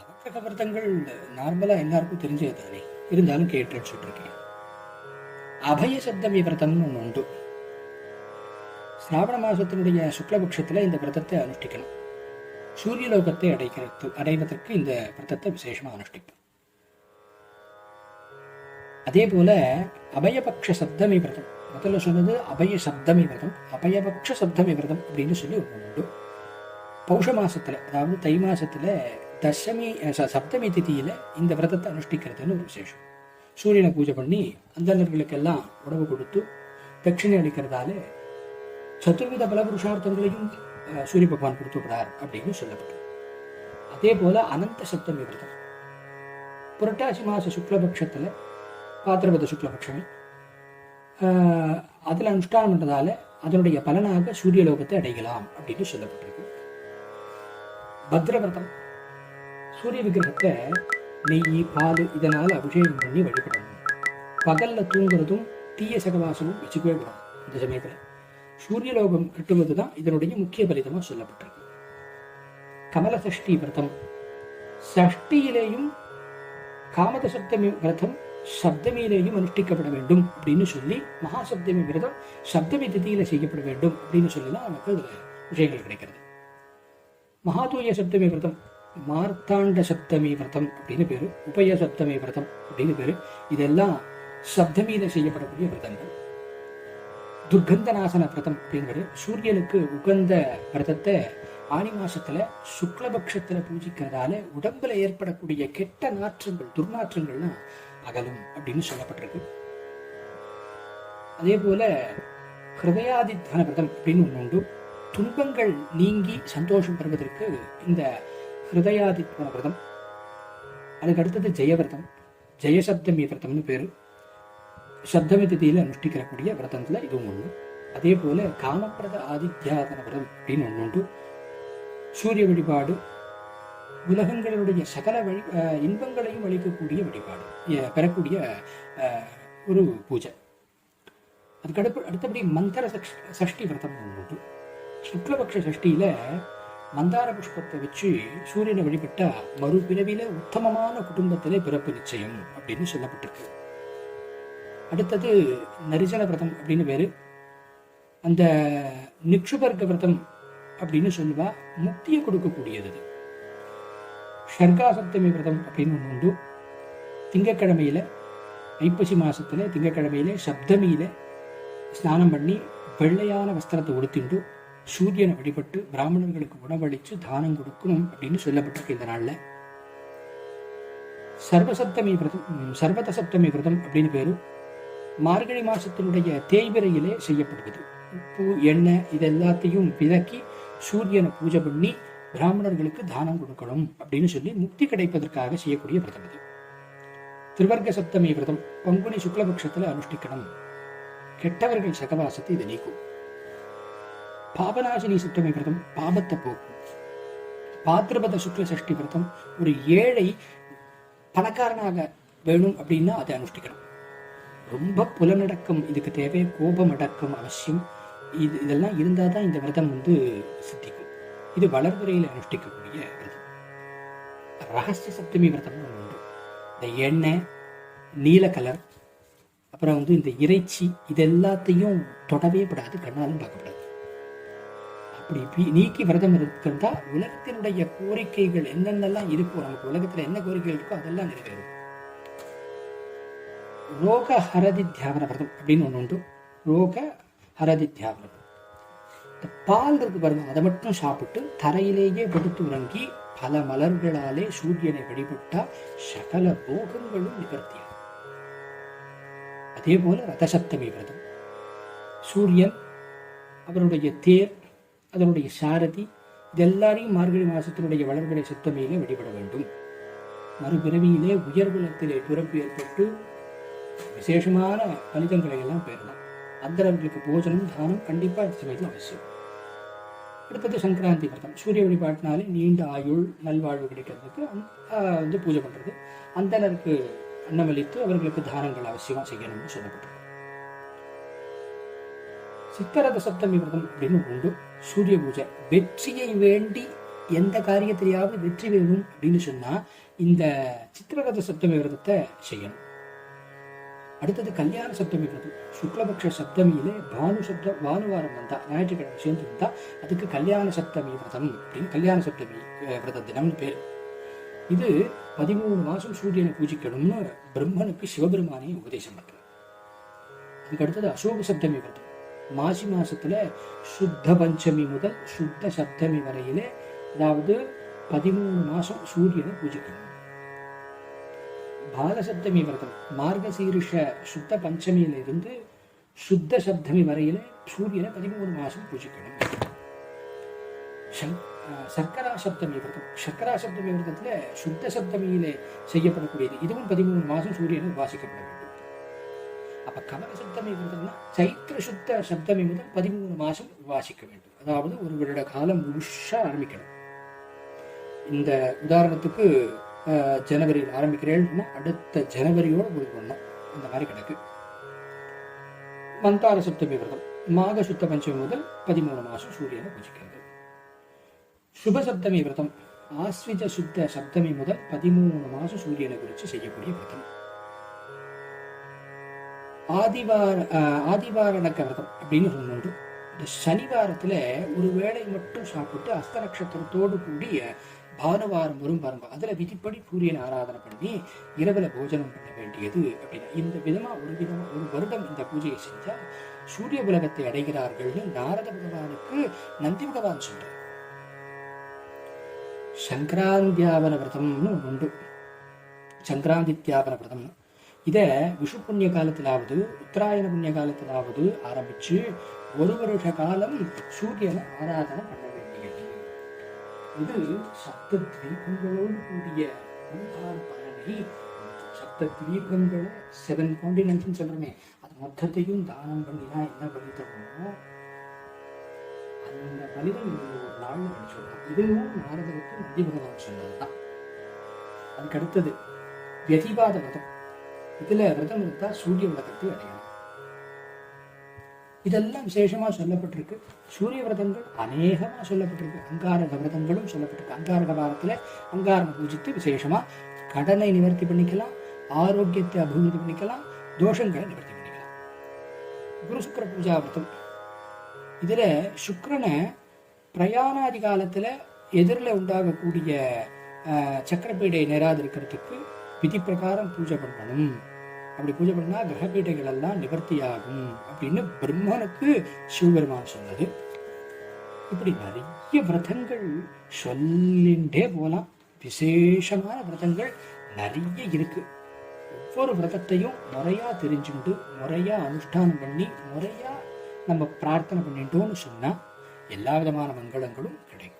நவக்கிரக விரதங்கள் நார்மலாக எல்லாருக்கும் தெரிஞ்சது தானே இருந்தாலும் கேட்டுன்னு சொல்லிருக்கேன் அபய சப்த விரதம்னு ஒன்று உண்டு. சிராவண மாதத்தினுடைய சுக்லபட்சத்தில் இந்த விரதத்தை அனுஷ்டிக்கணும். சூரியலோகத்தை அடைக்கிறது அடைவதற்கு இந்த விரதத்தை விசேஷமாக அனுஷ்டிப்போம். அதே போல அபயபக்ஷ சப்தமி விரதம். முதல்ல சொன்னது அபய சப்தமி விரதம். அபயபக்ஷ சப்தமி விரதம் அப்படின்னு சொல்லி ஒன்று உண்டு. பௌஷ மாசத்துல அதாவது தை மாசத்துல தசமி சப்தமி திதியில இந்த விரதத்தை அனுஷ்டிக்கிறதுன்னு ஒரு விசேஷம். சூரியனை பூஜை பண்ணி அந்தனர்களுக்கெல்லாம் உணவு கொடுத்து தட்சிணை அளிக்கிறதால சதுர்வித பல புருஷார்த்தங்களையும் சூரிய பகவான் கொடுத்து விடுறார் அப்படின்னு சொல்லப்பட்டு அதே போல அனந்த சப்தமி விரதம். புரட்டாசி மாச சுக்லபக்ஷத்துல பாத்திரபத சுக்லபக்ஷமி அதில் அனுஷ்டானம் பண்ணுறதால அதனுடைய பலனாக சூரியலோகத்தை அடையலாம் அப்படின்னு சொல்லப்பட்டிருக்கு. பத்ரவிரதம். சூரிய விக்கிரகத்தை நெய் பால் இதனால அபிஷேகம் பண்ணி வழிபடணும். பகல்ல தூங்குறதும் தீய சகவாசமும் வச்சுக்கவே கூடாது இந்த சமயத்துல. சூரியலோகம் கிட்டுவது தான் இதனுடைய முக்கிய பலிதமா சொல்லப்பட்டிருக்கு. கமல சஷ்டி விரதம். சஷ்டியிலேயும் காமத சப்தமி விரதம் சப்தமியிலேயும் அனுஷ்டிக்கப்பட வேண்டும் அப்படின்னு சொல்லி மகா சப்தமி விரதம் சப்தமி திதியில செய்யப்பட வேண்டும் அப்படின்னு சொல்லலாம் நமக்கு விஷயங்கள் கிடைக்கிறது. மகாதூய சப்தமி விரதம். மார்த்தாண்ட சப்தமி விரதம் அப்படின்னு பேரு உபய சப்தமி விரதம் அப்படின்னு பேரு. இதெல்லாம் சப்தமீத செய்யப்படக்கூடிய விரதங்கள். துர்கந்தநாசன விரதம் அப்படிங்கிறது சூரியனுக்கு உகந்த விரதத்தை ஆனி மாசத்துல சுக்லபக்ஷத்துல பூஜிக்கிறதால உடம்புல ஏற்படக்கூடிய கெட்ட நாற்றங்கள் துர்நாற்றங்கள்லாம் அகலும் அப்படின்னு சொல்லப்பட்டிருக்கு. அதே போல ஹிருதயாதித்வன விரதம் அப்படின்னு ஒன்று உண்டு. துன்பங்கள் நீங்கி சந்தோஷம் பெறுவதற்கு இந்த ஹிருதயாதித்வன விரதம் அதுக்கு அடுத்தது ஜெயவிரதம். ஜெயசப்தமி விரதம்னு பேரு. சப்தமி திதியில் அனுஷ்டிக்கிறக்கூடிய விரதத்தில் இதுவும் ஒன்று அதே போல காமப்பிரத ஆதித்யாதன விரதம் அப்படின்னு ஒன்று உண்டு. சூரிய வழிபாடு உலகங்களுடைய சகல வழி அஹ், இன்பங்களையும் அளிக்கக்கூடிய வழிபாடு அஹ், பெறக்கூடிய ஒரு பூஜை. அதுக்கடுப்பு அடுத்தபடி மந்தர சஷ்டி விரதம் ஒன்று உண்டு. சுக்லபக்ஷ சஷ்டியில மந்தார புஷ்பத்தை வச்சு சூரியனை வழிபட்டா மறுபிறவில உத்தமமான குடும்பத்திலே பிறப்பு நிச்சயம் அப்படின்னு சொல்லப்பட்டிருக்கு. அடுத்தது நரிசன விரதம் அப்படின்னு பேரு அந்த நிக்ஷுபர்க விரதம் அப்படின்னு சொல்லுவா முக்தியை கொடுக்கக்கூடியது. அது விரதம் அப்படின்னு ஒன்று உண்டு. திங்கக்கிழமையில ஐப்பசி மாசத்துல திங்கக்கிழமையில சப்தமியில ஸ்நானம் பண்ணி வெள்ளையான வஸ்திரத்தை உடுத்திண்டு சூரியனை வழிபட்டு பிராமணர்களுக்கு உணவளிச்சு தானம் கொடுக்கணும் அப்படின்னு சொல்லப்பட்டிருக்கு இந்த நாள்ல. சர்வசப்தமி விரதம் சர்வத சப்தமி விரதம் அப்படின்னு பேரு. மார்கழி மாசத்தினுடைய தேய்விரையிலே செய்யப்படுவது. உப்பு எண்ணெய் இது எல்லாத்தையும் விலக்கி சூரியனை பூஜை பண்ணி பிராமணர்களுக்கு தானம் கொடுக்கணும் அப்படின்னு சொல்லி முக்தி கிடைப்பதற்காக செய்யக்கூடிய விரதம் இது திருவர்க்க சப்தமி விரதம் பங்குனி சுக்லபக்ஷத்தில் அனுஷ்டிக்கணும். கெட்டவர்கள் சகவாசத்தை இதை நீக்கும். பாபநாசினி சுத்தமை விரதம் பாபத்தை போக்கும் பாத்திரபத சுக்ல சஷ்டி விரதம் ஒரு ஏழை பணக்காரனாக வேணும் அப்படின்னா அதை அனுஷ்டிக்கணும். ரொம்ப புலனடக்கம் இதுக்கு தேவை கோபம் அடக்கம் அவசியம். இது இதெல்லாம் இருந்தால் தான் இந்த விரதம் வந்து சித்திக்கும். இது வளர்முறையில் அனுஷ்டிக்கக்கூடிய விரதம். ரகசிய சப்தமி விரதம் உண்டு. இந்த எண்ணெய் நீல கலர் அப்புறம் வந்து இந்த இறைச்சி இது எல்லாத்தையும் தொடவே படாது கண்ணாலும் பார்க்கப்படாது அப்படி நீக்கி விரதம் இருக்கிறதா உலகத்தினுடைய கோரிக்கைகள் என்னென்னலாம் இருக்கோ நமக்கு உலகத்துல என்ன கோரிக்கைகள் இருக்கோ அதெல்லாம் நிறைவேறும். ரோக ஹரதி தியாவன விரதம் அப்படின்னு ஒன்று உண்டு. ரோக ஹரதி தியாவனம் இந்த பால் இருக்கு பாருங்க அதை மட்டும் சாப்பிட்டு தரையிலேயே படுத்து உறங்கி பல மலர்களாலே சூரியனை வழிபட்டால் சகல போகங்களும் நிவர்த்தியாகும். அதே போல ரதசப்தமி விரதம். சூரியன் அவருடைய தேர் அதனுடைய சாரதி இதெல்லாரையும் மார்கழி மாதத்தினுடைய வளர்பிறை சப்தமியிலே வழிபட வேண்டும். மறுபிறவியிலே உயர்குலத்திலே பிறப்பு ஏற்பட்டு விசேஷமான பலிதங்களை எல்லாம் பெறலாம். அந்தரவர்களுக்கு போஜனம் தானம் கண்டிப்பாக இந்த சமயத்தில் அவசியம். அடுத்தது சங்கராந்தி விரதம். சூரிய வழிபாட்டினாலே நீண்ட ஆயுள் நல்வாழ்வு கிடைக்கிறதுக்கு வந்து பூஜை பண்ணுறது அந்தனருக்கு அன்னமளித்து அவர்களுக்கு தானங்கள் அவசியமாக செய்யணும்னு சொல்லப்பட்டது சித்தரத சப்தமி விரதம் அப்படின்னு உண்டு சூரிய பூஜை. வெற்றியை வேண்டி எந்த காரியத்திலேயாவது வெற்றி வேணும் அப்படின்னு சொன்னால் இந்த சித்திரகத சப்தமி விரதத்தை செய்யணும். அடுத்தது கல்யாண சப்தமி விரதம். சுக்லபக்ஷ சப்தமியிலே பானு சப்த பானுவாரம் வந்தால் ஞாயிற்றுக்கிழமை சேர்ந்து வந்தால் அதுக்கு கல்யாண சப்தமி விரதம் அப்படின்னு கல்யாண சப்தமி விரத தினம்னு பேர். இது பதிமூணு மாதம் சூரியனை பூஜிக்கணும்னு பிரம்மனுக்கு சிவபெருமானையும் உபதேசம் பண்றார் அதுக்கு அடுத்தது அசோக சப்தமி விரதம். மாசி மாசத்துல சுத்த பஞ்சமி முதல் சுத்த சப்தமி வரையிலே அதாவது பதிமூணு மாசம் சூரியனை பூஜிக்கணும். பாலசப்தமி விரதம் மார்கசீரிஷ சுத்த பஞ்சமியில இருந்து சுத்த சப்தமி வரையில சூரியனை பதிமூணு மாசம் பூஜிக்கணும். சர்க்கரா சப்தமி விரதம். சர்க்கரா சப்தமி விரதத்துல சுத்த சப்தமியிலே செய்யப்படக்கூடியது இதுவும் பதிமூணு மாசம் சூரியனை உபாசிக்கப்பட வேண்டும். அப்ப கமல சுத்தம் என்பதுன்னா சைத்திர சுத்த சப்தமி முதல் பதிமூணு மாசம் வாசிக்க வேண்டும் அதாவது ஒரு வருட காலம் முழுஷா ஆரம்பிக்கணும் இந்த உதாரணத்துக்கு ஜனவரியில் ஆரம்பிக்கிறேன்னா அடுத்த ஜனவரியோட முடிவு பண்ணணும் அந்த மாதிரி கிடக்கு மந்தார சப்தமி விரதம் மாக சுத்த பஞ்சமி முதல் பதிமூணு மாசம் சூரியனை பூஜிக்கிறது சுப சப்தமி விரதம் ஆஸ்விஜ சுத்த சப்தமி முதல் பதிமூணு மாசம் சூரியனை குறித்து செய்யக்கூடிய விரதம் ஆதிவார ஆதிவார ஆதிவாரணக்க அப்படின்னு ஒண்ணு உண்டு இந்த சனிவாரத்துல ஒரு வேளை மட்டும் சாப்பிட்டு அஸ்த நட்சத்திரத்தோடு கூடிய பானுவாரம் வரும் பாருங்க. அதுல விதிப்படி சூரியனை ஆராதனை பண்ணி இரவுல போஜனம் பண்ண வேண்டியது அப்படின்னா இந்த விதமா ஒரு விதம் ஒரு வருடம் இந்த பூஜையை செஞ்சால் சூரிய உலகத்தை அடைகிறார்கள்னு நாரத பகவானுக்கு நந்தி பகவான் சொல்றார். சங்கராந்தியாவன விரதம்னு ஒண்ணு உண்டு. சங்கராந்தித்யாவன விரதம்னு இதை விஷு புண்ணிய காலத்திலாவது உத்தராயண புண்ணிய காலத்திலாவது ஆரம்பிச்சு ஒரு வருஷ காலம் சூரியனை ஆராதனை பண்ண வேண்டியது. இது சப்த தீபங்களோடு கூடிய பலனை சப்த தீபங்களை செவன் காண்டினென்ட்னு சொல்றோமே அது மொத்தத்தையும் தானம் பண்ணினா என்ன பலிதமோ அந்த பலிதம் ஒரு நாள் சொல்லலாம் இதுவும் நாரதருக்கு நந்தி பகவான் சொன்னதுதான். அதுக்கு அடுத்தது வியதிபாத மதம். இதில் விரதம் இருந்தால் சூரிய விளக்கத்தை அடையலாம் இதெல்லாம் விசேஷமாக சொல்லப்பட்டிருக்கு சூரிய விரதங்கள் அநேகமாக சொல்லப்பட்டிருக்கு அங்காரக விரதங்களும் சொல்லப்பட்டிருக்கு அங்காரக வாரத்தில் அங்காரம் பூஜித்து விசேஷமாக கடனை நிவர்த்தி பண்ணிக்கலாம் ஆரோக்கியத்தை அபிவிருத்தி பண்ணிக்கலாம் தோஷங்களை நிவர்த்தி பண்ணிக்கலாம் குரு சுக்கர பூஜா விரதம் இதில் சுக்கரனை பிரயாணாதி காலத்தில் எதிரில் உண்டாகக்கூடிய சக்கரப்பீடை நிராகரிக்கிறதுக்கு விதி பிரகாரம் பூஜை பண்ணணும் அப்படி பூஜை பண்ணா கிரகப்பீடைகள் எல்லாம் நிவர்த்தியாகும் அப்படின்னு பிரம்மனுக்கு சிவபெருமான் சொன்னது. இப்படி நிறைய விரதங்கள் சொல்லின்றே போலாம் விசேஷமான விரதங்கள் நிறைய இருக்கு. ஒவ்வொரு விரதத்தையும் முறையா தெரிஞ்சுண்டு முறையா அனுஷ்டானம் பண்ணி முறையா நம்ம பிரார்த்தனை பண்ணிட்டோம்னு சொன்னா எல்லா விதமான மங்களங்களும் கிடைக்கும்.